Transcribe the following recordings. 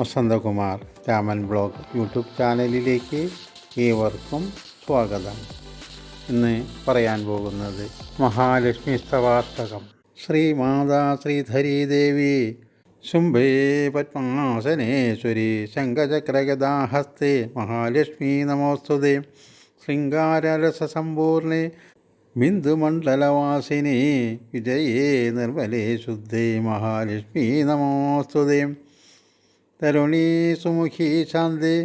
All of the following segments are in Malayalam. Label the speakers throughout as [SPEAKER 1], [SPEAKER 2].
[SPEAKER 1] വസന്തകുമാർ രാമൻ ബ്ലോഗ് യൂട്യൂബ് ചാനലിലേക്ക് ഏവർക്കും സ്വാഗതം. ഇന്ന് പറയാൻ പോകുന്നത് മഹാലക്ഷ്മി സ്തവാഷ്ടകം ശ്രീ മാതാ ശ്രീധരീ ദേവി ശുംഭേ പത്മാസനേശ്വരി ശംഖചക്രഗദാഹസ്തേ മഹാലക്ഷ്മി നമോസ്തുതേ. ശൃംഗാരരസസമ്പൂർണേ ബിന്ദുമണ്ഡലവാസിനി വിജയേ നിർമ്മലേ ശുദ്ധേ മഹാലക്ഷ്മി നമോസ്തുതേ. തരുണീ സുമുഖി ശാന്തേ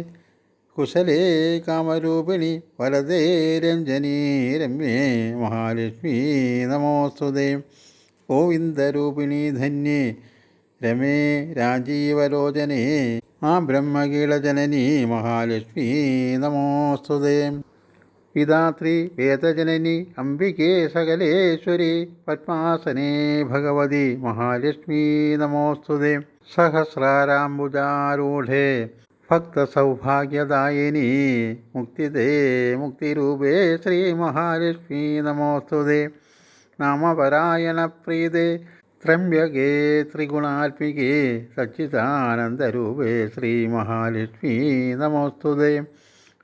[SPEAKER 1] കുശലേ കാമരൂപിണി വരദേ രഞ്ജനീ രമ്യേ മഹാലക്ഷ്മി നമോസ്തുതേ. ഗോവിന്ദരൂപിണി ധന്യേ രമേ രാജീവലോചനേ ആ ബ്രഹ്മകീളജനനീ മഹാലക്ഷ്മി നമോസ്തുതേ. പിതാത്രി വേദജനനി അംബികേ സകലേശ്വരി പത്മാസനേ ഭഗവതി മഹാലക്ഷ്മി നമോസ്തുതേ. സഹസ്രാരാംബുജാരൂഢേ ഭക്തസൗഭാഗ്യദായിനി മുക്തിദേ മുക്തിരൂപേ ശ്രീ മഹാലക്ഷ്മീ നമോസ്തുതേ. നാമപരായണപ്രീതേ ത്രമ്യകേ ത്രിഗുണാത്മികേ സച്ചിദാനന്ദരൂപേ ശ്രീ മഹാലക്ഷ്മീ നമോസ്തുതേ.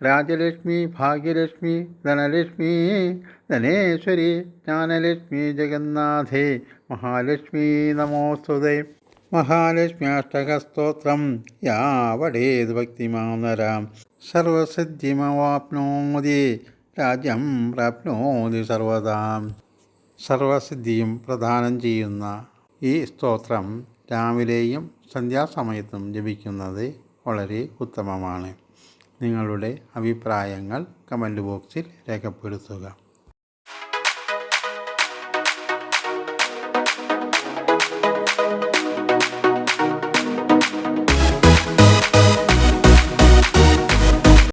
[SPEAKER 1] രാജലക്ഷ്മി ഭാഗ്യലക്ഷ്മി ധനലക്ഷ്മി ധനേശ്വരി ജ്ഞാനലക്ഷ്മി ജഗന്നാഥേ മഹാലക്ഷ്മി നമോസ്തുതേ. മഹാലക്ഷ്മ്യാഷ്ടകസ്തോത്രം യാവടേത് ഭക്തിമാനരാം. സർവസിദ്ധിമവാപ്നോതി രാജ്യം പ്രാപ്നോതി സർവതാം സർവസിദ്ധിയും പ്രദാനം ചെയ്യുന്ന ഈ സ്തോത്രം രാവിലെയും സന്ധ്യാസമയത്തും ജപിക്കുന്നത് വളരെ ഉത്തമമാണ്. നിങ്ങളുടെ അഭിപ്രായങ്ങൾ കമന്റ് ബോക്സിൽ രേഖപ്പെടുത്തുക.